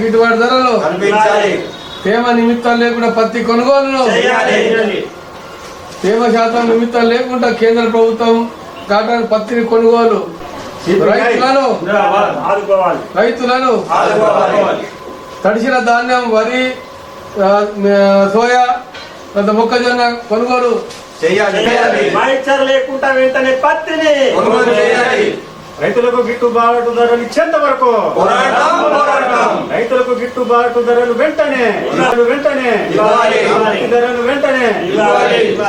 గిట్టుబాటు ధరలు తేమ నిమిత్తం లేకుండా పత్తి కొనుగోలును చేయాలి. తేమ శాతం నిమిత్తం లేకుండా కేంద్ర ప్రభుత్వం కాటన్ పత్తిని కొనుగోలు. రైతులను రైతులను తడిసిన ధాన్యం వరి సోయా కొంత మొక్కజొన్న కొనుగోలు. చేయాలి. లేకుండా వెంటనే పత్తిని కొనుగోలు చేయాలి. రైతులకు గిట్టుబాటు ధరలు ఇచ్చేంత వరకు పోరాటం పోరాటం. రైతులకు గిట్టుబాటు ధరలు వెంటనే వెంటనే. ధరలు వెంటనే.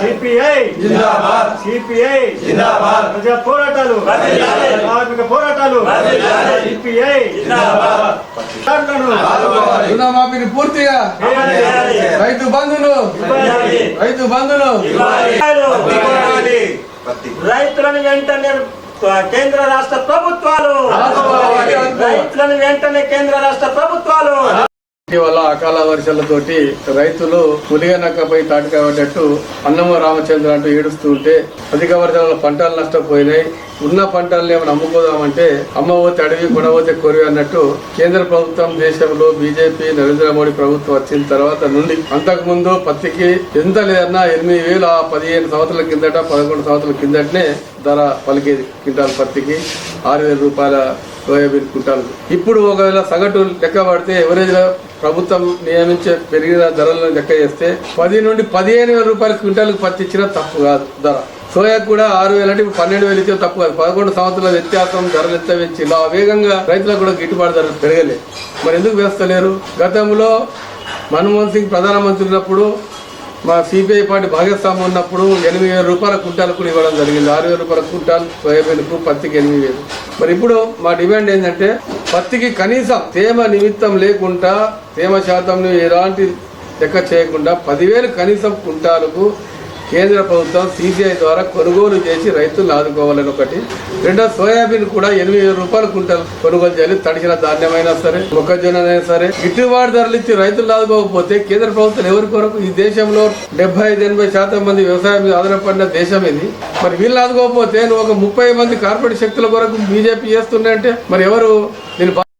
సిపిఐ జిందాబాద్. సిపిఐ. జిందాబాద్. ప్రజా పోరాటాలు. కార్మిక పోరాటాలు. సిపిఐ. రుణమాఫీని పూర్తిగా రైతు బంధులు రైతు బంధులు. రైతులను వెంటనే కేంద్ర రాష్ట్ర ప్రభుత్వాలు. రైతులను వెంటనే కేంద్ర రాష్ట్ర ప్రభుత్వాలు ఇటీవల అకాల వర్షాలతోటి రైతులు పులిగనక్కపై తాటికాబడ్డట్టు అన్నమ రామచంద్ర అంటూ ఏడుస్తూ ఉంటే అధిక వర్షాల పంటలు నష్టపోయినాయి. ఉన్న పంటలను ఏమైనా అమ్ముకోదామంటే అమ్మ అడవి కొనబోతే కొరివి అన్నట్టు కేంద్ర ప్రభుత్వం దేశంలో బీజేపీ నరేంద్ర మోడీ ప్రభుత్వం వచ్చిన తర్వాత నుండి అంతకుముందు పత్తికి ఎంత లేదన్నా ఎనిమిది వేలు ఆ పదిహేను సంవత్సరాల కిందట పదకొండు సంవత్సరాల కిందటనే ధర పలికేది. క్వింటాల్ పత్తికి ఆరు వేల రూపాయల సోయాబీన్ క్వింటాల్ ఇప్పుడు ఒకవేళ సగటు లెక్క పడితే ఎవరేజ్ ప్రభుత్వం నియమించే పెరిగిన ధరలను లెక్క చేస్తే పది నుండి పదిహేను వేల రూపాయల క్వింటాల్కి పత్తి ఇచ్చినా తప్పు కాదు ధర. సోయా కూడా ఆరు వేలు అంటే పన్నెండు వేలు ఇచ్చే తప్పు కాదు. పదకొండు సంవత్సరాల వ్యత్యాసం ధరలు ఎంత పెంచి ఇలా వేగంగా రైతులకు కూడా గిట్టుబాటు ధరలు పెరగలేదు మరి ఎందుకు వేస్తలేరు? గతంలో మన్మోహన్ సింగ్ ప్రధానమంత్రి ఉన్నప్పుడు మా సిపిఐ పార్టీ భాగస్వామ్యం ఉన్నప్పుడు ఎనిమిది వేల రూపాయల కుంటాలు కూడా ఇవ్వడం జరిగింది. ఆరు వేల రూపాయల కుంటాలు సోయాబీన్కు పత్తికి ఎనిమిది వేలు. మరి ఇప్పుడు మా డిమాండ్ ఏంటంటే పత్తికి కనీసం తేమ నిమిత్తం లేకుండా తేమ శాతం ఎలాంటి లెక్క చేయకుండా పదివేలు కనీసం కుంటాలకు కేంద్ర ప్రభుత్వం సిసిఐ ద్వారా కొనుగోలు చేసి రైతులను ఆదుకోవాలని ఒకటి. రెండో సోయాబీన్ కూడా ఎనిమిది వేల రూపాయలు కుంటలు కొనుగోలు చేయాలి. తడిసిన ధాన్యమైనా సరే మొక్కజొన్న అయినా సరే గిట్టుబాటు ధరలు ఇచ్చి రైతులు ఆదుకోకపోతే కేంద్ర ప్రభుత్వం ఎవరి కొరకు ఈ దేశంలో డెబ్బై ఐదు ఎనభై శాతం మంది వ్యవసాయం మీద ఆధారపడిన దేశం ఇది. మరి వీళ్ళు ఆదుకోకపోతే నువ్వు ఒక ముప్పై మంది కార్పొరేట్ శక్తుల కొరకు బీజేపీ చేస్తుండే అంటే మరి ఎవరు? నేను